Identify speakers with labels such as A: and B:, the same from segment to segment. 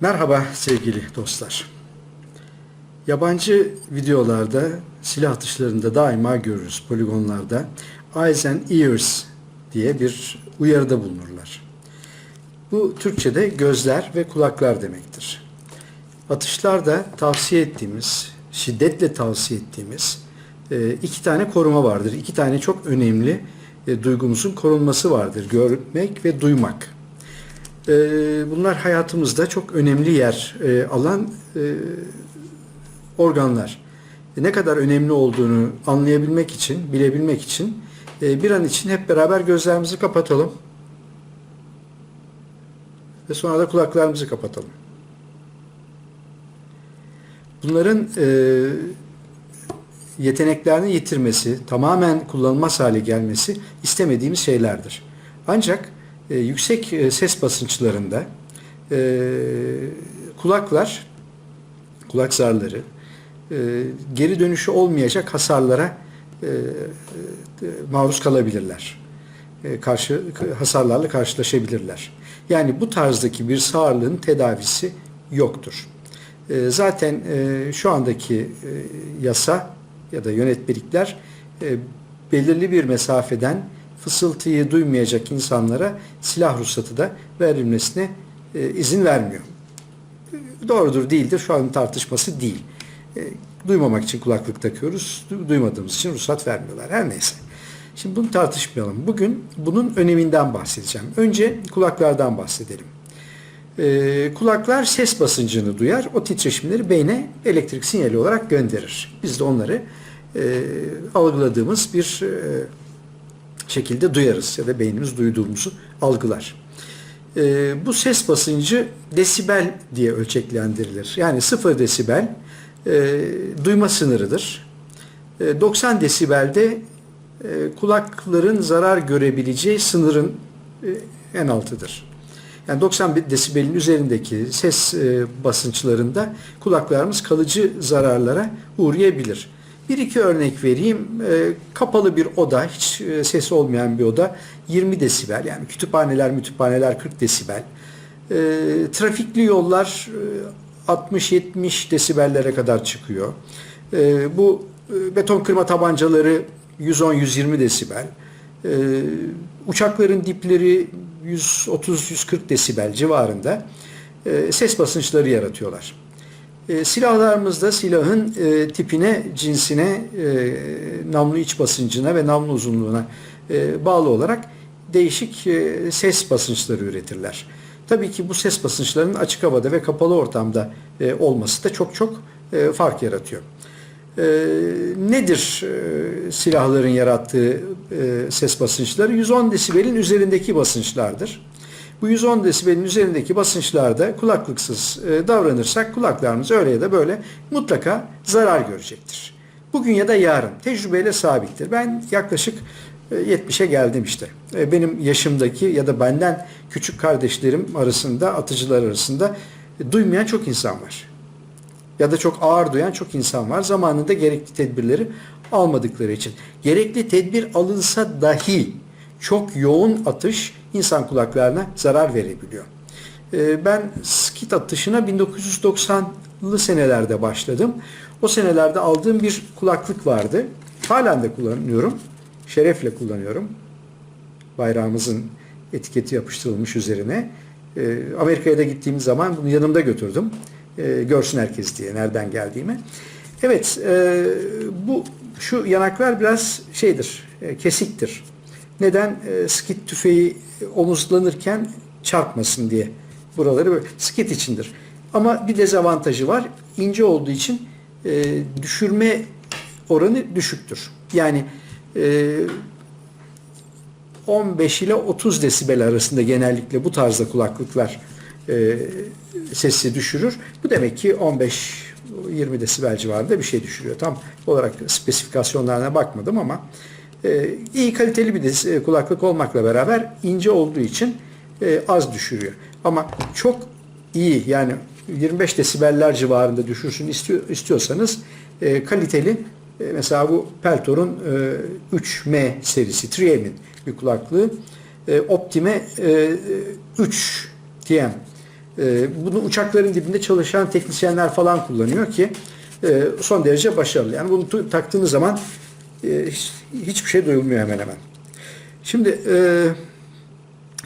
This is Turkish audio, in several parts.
A: Merhaba sevgili dostlar. Yabancı videolarda silah atışlarında daima görürüz poligonlarda eyes and ears diye bir uyarıda bulunurlar. Bu Türkçe'de gözler ve kulaklar demektir. Atışlarda tavsiye ettiğimiz, şiddetle tavsiye ettiğimiz e, iki tane koruma vardır. İki tane çok önemli e, duygumuzun korunması vardır. Görmek ve duymak. E, Bunlar hayatımızda çok önemli yer e, alan e, organlar. Ne kadar önemli olduğunu anlayabilmek için, bilebilmek için e, bir an için hep beraber gözlerimizi kapatalım. Ve sonra da kulaklarımızı kapatalım. Bunların yeteneklerini yitirmesi, tamamen kullanılmaz hale gelmesi istemediğimiz şeylerdir. Ancak e, yüksek e, ses basınçlarında e, kulaklar, kulak zarları e, geri dönüşü olmayacak hasarlara e, e, maruz kalabilirler. E, karşı hasarlarla karşılaşabilirler. Yani bu tarzdaki bir sağırlığın tedavisi yoktur. E, zaten e, şu andaki e, yasa ya da yönetmelikler e, belirli bir mesafeden fısıltıyı duymayacak insanlara silah ruhsatı da verilmesine e, izin vermiyor. Doğrudur değildir şu an tartışması değil. E, duymamak için kulaklık takıyoruz. du- Duymadığımız için ruhsat vermiyorlar. Her neyse. Şimdi bunu tartışmayalım. Bugün bunun öneminden bahsedeceğim. Önce kulaklardan bahsedelim. Ee, kulaklar ses basıncını duyar. O titreşimleri beyne elektrik sinyali olarak gönderir. Biz de onları e, algıladığımız bir e, şekilde duyarız ya da beynimiz duyduğumuzu algılar. Ee, bu ses basıncı desibel diye ölçeklendirilir. Yani 0 desibel e, duyma sınırıdır. E, 90 desibelde e, kulakların zarar görebileceği sınırın e, en altıdır. Yani 90 desibelin üzerindeki ses e, basınçlarında kulaklarımız kalıcı zararlara uğrayabilir. Bir iki örnek vereyim. E, kapalı bir oda, hiç e, ses olmayan bir oda 20 desibel. Yani kütüphaneler, mütüphaneler 40 desibel. E, trafikli yollar e, 60-70 desibellere kadar çıkıyor. E, bu e, beton kırma tabancaları 110-120 desibel. E, uçakların dipleri 130-140 desibel civarında e, ses basınçları yaratıyorlar. E, silahlarımızda silahın e, tipine, cinsine, e, namlu iç basıncına ve namlu uzunluğuna e, bağlı olarak değişik e, ses basınçları üretirler. Tabii ki bu ses basınçlarının açık havada ve kapalı ortamda e, olması da çok çok e, fark yaratıyor. E, nedir e, silahların yarattığı e, ses basınçları? 110 desibelin üzerindeki basınçlardır. Bu 110 desibelin üzerindeki basınçlarda kulaklıksız e, davranırsak kulaklarımız öyle ya da böyle mutlaka zarar görecektir. Bugün ya da yarın tecrübeyle sabittir. Ben yaklaşık e, 70'e geldim işte. E, benim yaşımdaki ya da benden küçük kardeşlerim arasında, atıcılar arasında e, duymayan çok insan var ya da çok ağır duyan çok insan var. Zamanında gerekli tedbirleri almadıkları için. Gerekli tedbir alınsa dahi çok yoğun atış insan kulaklarına zarar verebiliyor. Ee, Ben skit atışına 1990'lı senelerde başladım. O senelerde aldığım bir kulaklık vardı. Halen de kullanıyorum. Şerefle kullanıyorum. Bayrağımızın etiketi yapıştırılmış üzerine. Ee, Amerika'ya da gittiğim zaman bunu yanımda götürdüm. Ee, görsün herkes diye nereden geldiğimi. Evet, e, bu şu yanaklar biraz şeydir, e, kesiktir. Neden? E, skit tüfeği omuzlanırken çarpmasın diye. Buraları böyle skit içindir. Ama bir dezavantajı var. İnce olduğu için e, düşürme oranı düşüktür. Yani e, 15 ile 30 desibel arasında genellikle bu tarzda kulaklıklar e, sesi düşürür. Bu demek ki 15-20 desibel civarında bir şey düşürüyor. Tam olarak spesifikasyonlarına bakmadım ama e, iyi kaliteli bir e, kulaklık olmakla beraber ince olduğu için e, az düşürüyor. Ama çok iyi yani 25 desibeller civarında düşürsün istiyor, istiyorsanız e, kaliteli mesela bu Peltor'un e, 3M serisi 3M'in bir kulaklığı Optime e, 3 TM bunu uçakların dibinde çalışan teknisyenler falan kullanıyor ki son derece başarılı. Yani bunu taktığınız zaman e, hiç- hiçbir şey duyulmuyor hemen hemen. Şimdi e,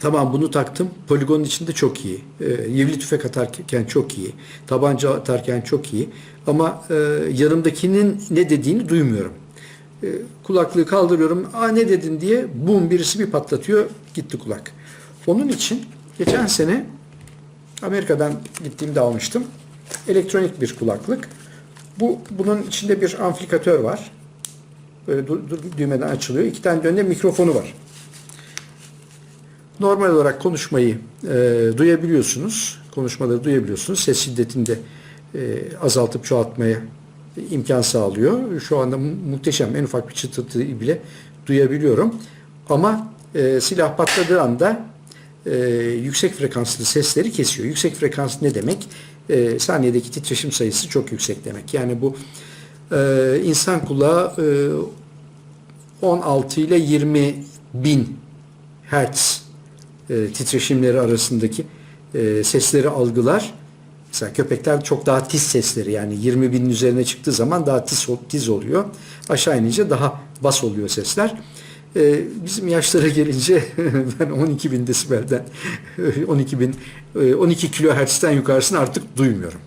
A: tamam bunu taktım. Poligonun içinde çok iyi. E, yivli tüfek atarken çok iyi. Tabanca atarken çok iyi. Ama e, yanımdakinin ne dediğini duymuyorum. E, kulaklığı kaldırıyorum. Aa ne dedin diye bum birisi bir patlatıyor. Gitti kulak. Onun için geçen sene Amerika'dan gittiğimde almıştım. Elektronik bir kulaklık. Bu bunun içinde bir amplifikatör var. Böyle du- du- düğmeden açılıyor. İki tane de önünde mikrofonu var. Normal olarak konuşmayı e, duyabiliyorsunuz. Konuşmaları duyabiliyorsunuz. Ses şiddetini de e, azaltıp çoğaltmaya imkan sağlıyor. Şu anda mu- muhteşem. En ufak bir çıtırtıyı bile duyabiliyorum. Ama e, silah patladığı anda e, yüksek frekanslı sesleri kesiyor. Yüksek frekans ne demek? E, saniyedeki titreşim sayısı çok yüksek demek. Yani bu e, insan kulağı e, 16 ile 20 bin hertz e, titreşimleri arasındaki e, sesleri algılar. Mesela köpekler çok daha tiz sesleri yani 20 binin üzerine çıktığı zaman daha tiz, tiz oluyor. Aşağı inince daha bas oluyor sesler. E, bizim yaşlara gelince ben 12 bin desibelden 12 bin e, 12 kilohertzten yukarısını artık duymuyorum.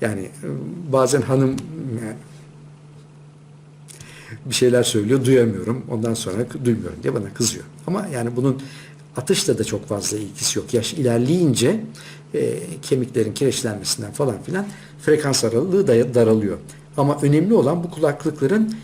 A: Yani e, bazen hanım yani bir şeyler söylüyor duyamıyorum. Ondan sonra duymuyorum diye bana kızıyor. Ama yani bunun atışla da çok fazla ilgisi yok. Yaş ilerleyince e, kemiklerin kireçlenmesinden falan filan frekans aralığı da daralıyor. Ama önemli olan bu kulaklıkların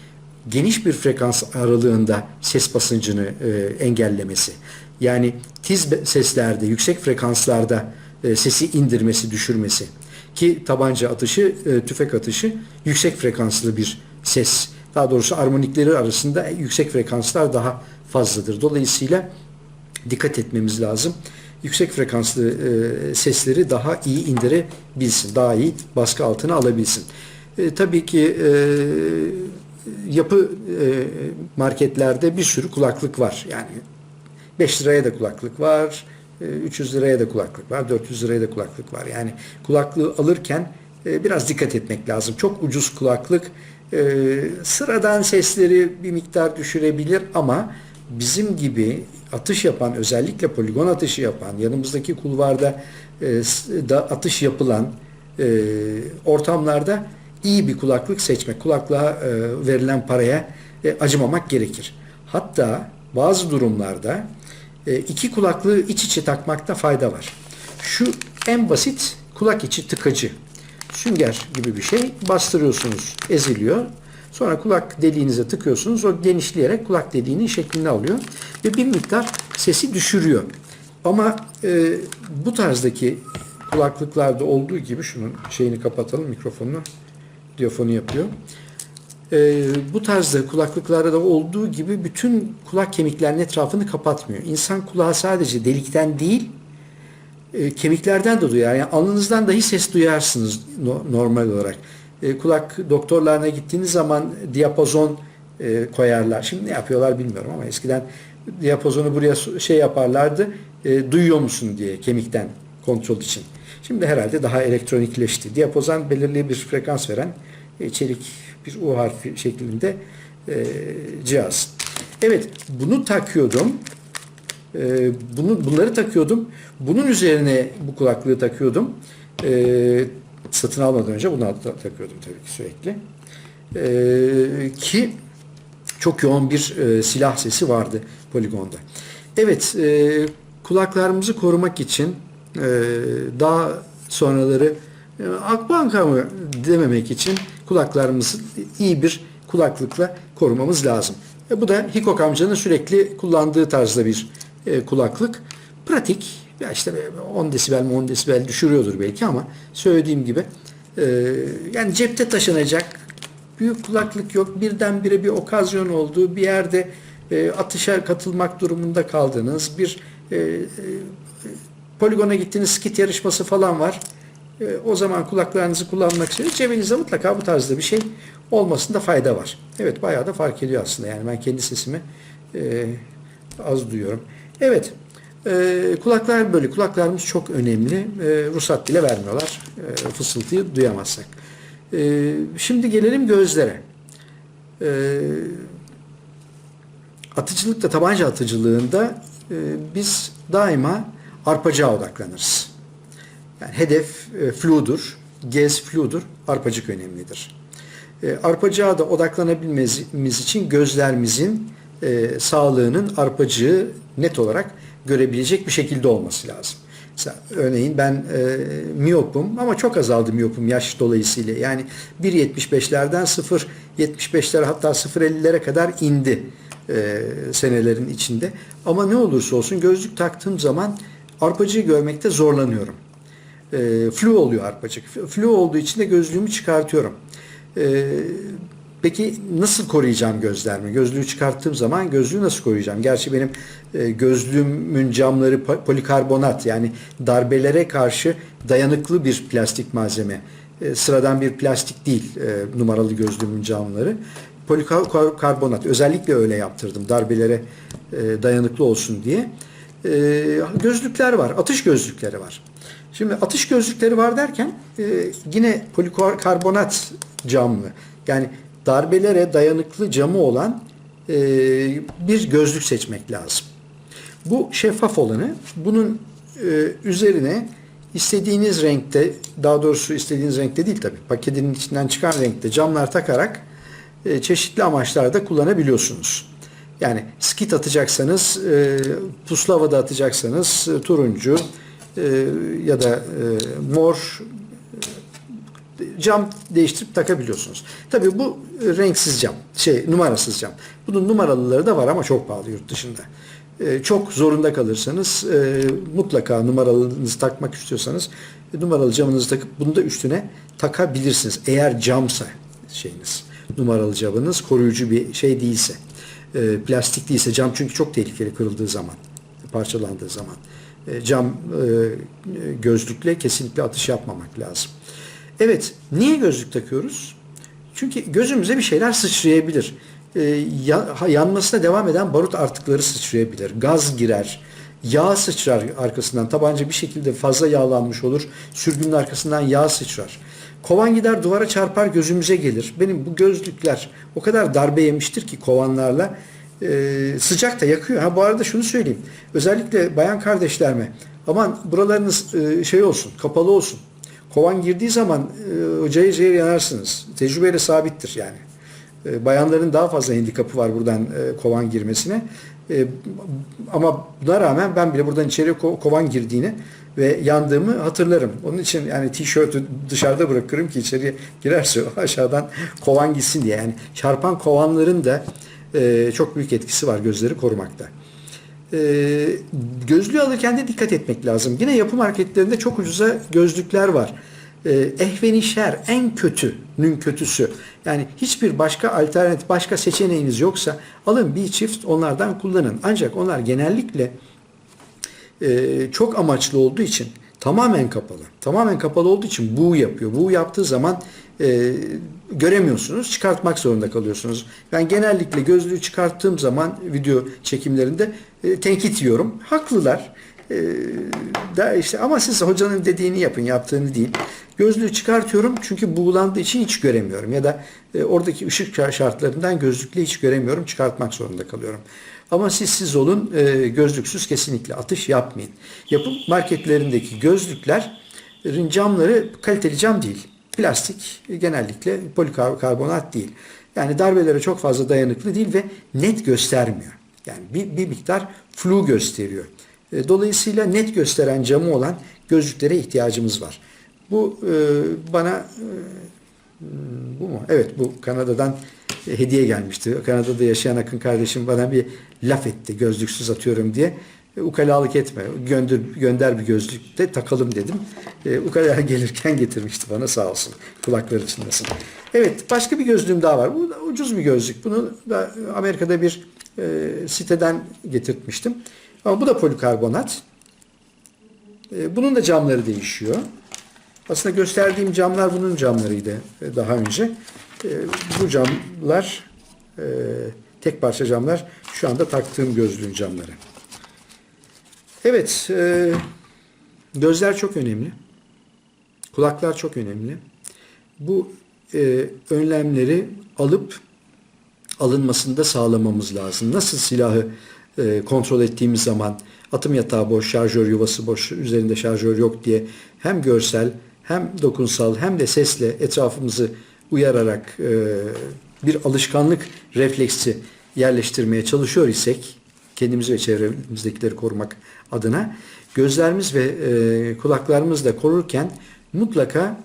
A: geniş bir frekans aralığında ses basıncını e, engellemesi. Yani tiz seslerde, yüksek frekanslarda e, sesi indirmesi, düşürmesi. Ki tabanca atışı, e, tüfek atışı yüksek frekanslı bir ses. Daha doğrusu armonikleri arasında yüksek frekanslar daha fazladır. Dolayısıyla dikkat etmemiz lazım. Yüksek frekanslı e, sesleri daha iyi indirebilsin, daha iyi baskı altına alabilsin. E, tabii ki e, yapı e, marketlerde bir sürü kulaklık var. Yani 5 liraya da kulaklık var, e, 300 liraya da kulaklık var, 400 liraya da kulaklık var. Yani kulaklığı alırken e, biraz dikkat etmek lazım. Çok ucuz kulaklık e, sıradan sesleri bir miktar düşürebilir ama bizim gibi atış yapan, özellikle poligon atışı yapan, yanımızdaki kulvarda e, da atış yapılan e, ortamlarda iyi bir kulaklık seçmek, kulaklığa e, verilen paraya e, acımamak gerekir. Hatta bazı durumlarda e, iki kulaklığı iç içe takmakta fayda var. Şu en basit kulak içi tıkacı. Sünger gibi bir şey. Bastırıyorsunuz, eziliyor. Sonra kulak deliğinize tıkıyorsunuz. O genişleyerek kulak deliğinin şeklini alıyor. Ve bir miktar sesi düşürüyor. Ama e, bu tarzdaki kulaklıklarda olduğu gibi şunun şeyini kapatalım mikrofonunu. Diyafonu yapıyor. E, bu tarzda kulaklıklarda da olduğu gibi bütün kulak kemiklerinin etrafını kapatmıyor. İnsan kulağı sadece delikten değil e, kemiklerden de duyar. Yani alnınızdan dahi ses duyarsınız no- normal olarak. E, kulak doktorlarına gittiğiniz zaman diapazon e, koyarlar. Şimdi ne yapıyorlar bilmiyorum ama eskiden diapazonu buraya şey yaparlardı. e, duyuyor musun diye kemikten kontrol için. Şimdi herhalde daha elektronikleşti. Diapazon belirli bir frekans veren e, çelik bir U harfi şeklinde e, cihaz. Evet bunu takıyordum. Ee, bunu bunları takıyordum. Bunun üzerine bu kulaklığı takıyordum. Ee, satın almadan önce bunu takıyordum tabii ki sürekli. Ee, ki çok yoğun bir e, silah sesi vardı poligonda. Evet, e, kulaklarımızı korumak için e, daha sonraları e, Akbanka mı dememek için kulaklarımızı iyi bir kulaklıkla korumamız lazım. E, bu da Hikok amcanın sürekli kullandığı tarzda bir e, kulaklık. Pratik, ya işte 10 desibel mi 10 desibel düşürüyordur belki ama söylediğim gibi e, yani cepte taşınacak büyük kulaklık yok. Birdenbire bir okazyon oldu. Bir yerde e, atışa katılmak durumunda kaldınız. Bir e, e, poligona gittiniz, skit yarışması falan var. E, o zaman kulaklarınızı kullanmak için cebinizde mutlaka bu tarzda bir şey olmasında fayda var. Evet bayağı da fark ediyor aslında. Yani ben kendi sesimi e, az duyuyorum. Evet E, kulaklar böyle. Kulaklarımız çok önemli. E, ruhsat bile vermiyorlar. E, fısıltıyı duyamazsak. E, şimdi gelelim gözlere. E, atıcılıkta, tabanca atıcılığında e, biz daima arpacığa odaklanırız. Yani hedef e, fludur, gez fludur, arpacık önemlidir. E, arpacığa da odaklanabilmemiz için gözlerimizin e, sağlığının arpacığı net olarak görebilecek bir şekilde olması lazım. Mesela örneğin ben e, miyopum ama çok azaldı miyopum yaş dolayısıyla. Yani 1.75'lerden 0.75'lere hatta 0.50'lere kadar indi e, senelerin içinde. Ama ne olursa olsun gözlük taktığım zaman arpacığı görmekte zorlanıyorum. E, flu oluyor arpacık. Flu olduğu için de gözlüğümü çıkartıyorum. E, peki nasıl koruyacağım gözlerimi? Gözlüğü çıkarttığım zaman gözlüğü nasıl koruyacağım? Gerçi benim e, gözlüğümün camları po- polikarbonat yani darbelere karşı dayanıklı bir plastik malzeme. E, sıradan bir plastik değil e, numaralı gözlüğümün camları. Polikarbonat özellikle öyle yaptırdım darbelere dayanıklı olsun diye. Gözlükler var, atış gözlükleri var. Şimdi atış gözlükleri var derken yine polikarbonat camlı yani darbelere dayanıklı camı olan e, bir gözlük seçmek lazım. Bu şeffaf olanı bunun e, üzerine istediğiniz renkte daha doğrusu istediğiniz renkte değil tabi paketin içinden çıkan renkte camlar takarak e, çeşitli amaçlarda kullanabiliyorsunuz. Yani skit atacaksanız, e, puslu havada atacaksanız e, turuncu e, ya da e, mor cam değiştirip takabiliyorsunuz. Tabii bu e, renksiz cam, şey numarasız cam. Bunun numaralıları da var ama çok pahalı yurt dışında. E, çok zorunda kalırsanız e, mutlaka numaralınızı takmak istiyorsanız numaralı camınızı takıp bunu da üstüne takabilirsiniz. Eğer camsa şeyiniz, numaralı camınız koruyucu bir şey değilse, plastik değilse cam çünkü çok tehlikeli kırıldığı zaman, parçalandığı zaman. Cam gözlükle kesinlikle atış yapmamak lazım. Evet, niye gözlük takıyoruz? Çünkü gözümüze bir şeyler sıçrayabilir. Ee, yanmasına devam eden barut artıkları sıçrayabilir. Gaz girer. Yağ sıçrar arkasından. Tabanca bir şekilde fazla yağlanmış olur. Sürgünün arkasından yağ sıçrar. Kovan gider duvara çarpar gözümüze gelir. Benim bu gözlükler o kadar darbe yemiştir ki kovanlarla e, sıcak da yakıyor. Ha bu arada şunu söyleyeyim. Özellikle bayan kardeşlerime aman buralarınız e, şey olsun kapalı olsun. Kovan girdiği zaman e, cayır yanarsınız. Tecrübeyle sabittir yani. E, bayanların daha fazla handikapı var buradan e, kovan girmesine. E, ama buna rağmen ben bile buradan içeri ko- kovan girdiğini ve yandığımı hatırlarım. Onun için yani tişörtü dışarıda bırakırım ki içeri girerse aşağıdan kovan gitsin diye. Yani çarpan kovanların da e, çok büyük etkisi var gözleri korumakta. E, gözlüğü alırken de dikkat etmek lazım. Yine yapı marketlerinde çok ucuza gözlükler var. E, ehvenişer en kötünün kötüsü. Yani hiçbir başka alternatif, başka seçeneğiniz yoksa alın bir çift onlardan kullanın. Ancak onlar genellikle e, çok amaçlı olduğu için tamamen kapalı. Tamamen kapalı olduğu için buğu yapıyor. Buğu yaptığı zaman e, göremiyorsunuz. Çıkartmak zorunda kalıyorsunuz. Ben genellikle gözlüğü çıkarttığım zaman video çekimlerinde e, tenkit yiyorum. Haklılar. E, da işte ama siz hocanın dediğini yapın, yaptığını değil. Gözlüğü çıkartıyorum çünkü buğulandığı için hiç göremiyorum. Ya da e, oradaki ışık şartlarından gözlükle hiç göremiyorum. Çıkartmak zorunda kalıyorum. Ama siz siz olun e, gözlüksüz kesinlikle atış yapmayın. Yapım marketlerindeki gözlüklerin camları kaliteli cam değil. Plastik genellikle polikarbonat değil. Yani darbelere çok fazla dayanıklı değil ve net göstermiyor. Yani bir, bir miktar flu gösteriyor. E, dolayısıyla net gösteren camı olan gözlüklere ihtiyacımız var. Bu e, bana e, bu mu? Evet bu Kanada'dan hediye gelmişti. Kanada'da yaşayan Akın kardeşim bana bir laf etti gözlüksüz atıyorum diye. E, ukalalık etme. Gönder, gönder bir gözlük de takalım dedim. E, ukala gelirken getirmişti bana sağ olsun. Kulakları çınlasın. Evet başka bir gözlüğüm daha var. Bu da ucuz bir gözlük. Bunu da Amerika'da bir e, siteden getirtmiştim. Ama bu da polikarbonat. E, bunun da camları değişiyor. Aslında gösterdiğim camlar bunun camlarıydı e, daha önce. E, bu camlar e, tek parça camlar şu anda taktığım gözlüğün camları. Evet, gözler çok önemli. Kulaklar çok önemli. Bu önlemleri alıp alınmasını da sağlamamız lazım. Nasıl silahı kontrol ettiğimiz zaman atım yatağı boş, şarjör yuvası boş, üzerinde şarjör yok diye hem görsel hem dokunsal hem de sesle etrafımızı uyararak e, bir alışkanlık refleksi yerleştirmeye çalışıyor isek kendimizi ve çevremizdekileri korumak adına gözlerimiz ve e, kulaklarımızı da korurken mutlaka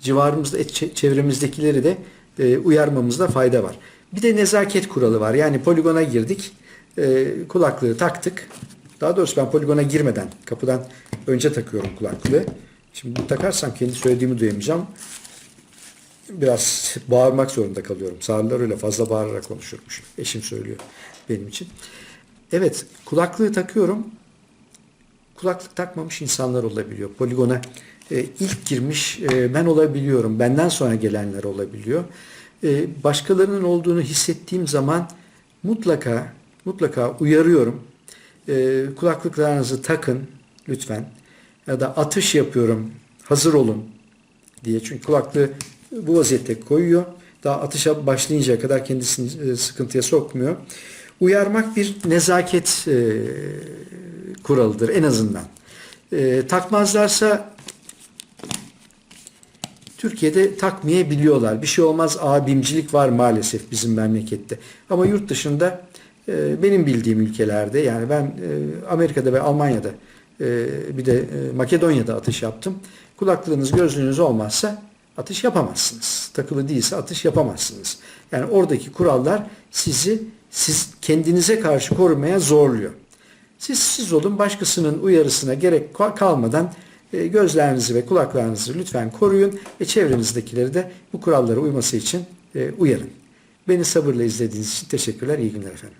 A: civarımızda çe- çevremizdekileri de e, uyarmamızda fayda var. Bir de nezaket kuralı var. Yani poligona girdik, e, kulaklığı taktık. Daha doğrusu ben poligona girmeden kapıdan önce takıyorum kulaklığı. Şimdi takarsam kendi söylediğimi duyamayacağım. Biraz bağırmak zorunda kalıyorum. Sağırlar öyle fazla bağırarak konuşurmuş. Eşim söylüyor benim için. Evet kulaklığı takıyorum. Kulaklık takmamış insanlar olabiliyor. Poligona e, ilk girmiş e, ben olabiliyorum. Benden sonra gelenler olabiliyor. E, başkalarının olduğunu hissettiğim zaman mutlaka mutlaka uyarıyorum. E, kulaklıklarınızı takın lütfen. Ya da atış yapıyorum. Hazır olun diye. Çünkü kulaklığı bu vaziyette koyuyor. Daha atışa başlayıncaya kadar kendisini e, sıkıntıya sokmuyor. Uyarmak bir nezaket e, kuralıdır en azından. E, takmazlarsa Türkiye'de takmayabiliyorlar. Bir şey olmaz abimcilik var maalesef bizim memlekette. Ama yurt dışında e, benim bildiğim ülkelerde yani ben e, Amerika'da ve Almanya'da bir de e, Makedonya'da atış yaptım. Kulaklığınız gözlüğünüz olmazsa atış yapamazsınız. Takılı değilse atış yapamazsınız. Yani oradaki kurallar sizi siz kendinize karşı korumaya zorluyor. Siz siz olun başkasının uyarısına gerek ka- kalmadan e, gözlerinizi ve kulaklarınızı lütfen koruyun ve çevrenizdekileri de bu kurallara uyması için e, uyarın. Beni sabırla izlediğiniz için teşekkürler. İyi günler efendim.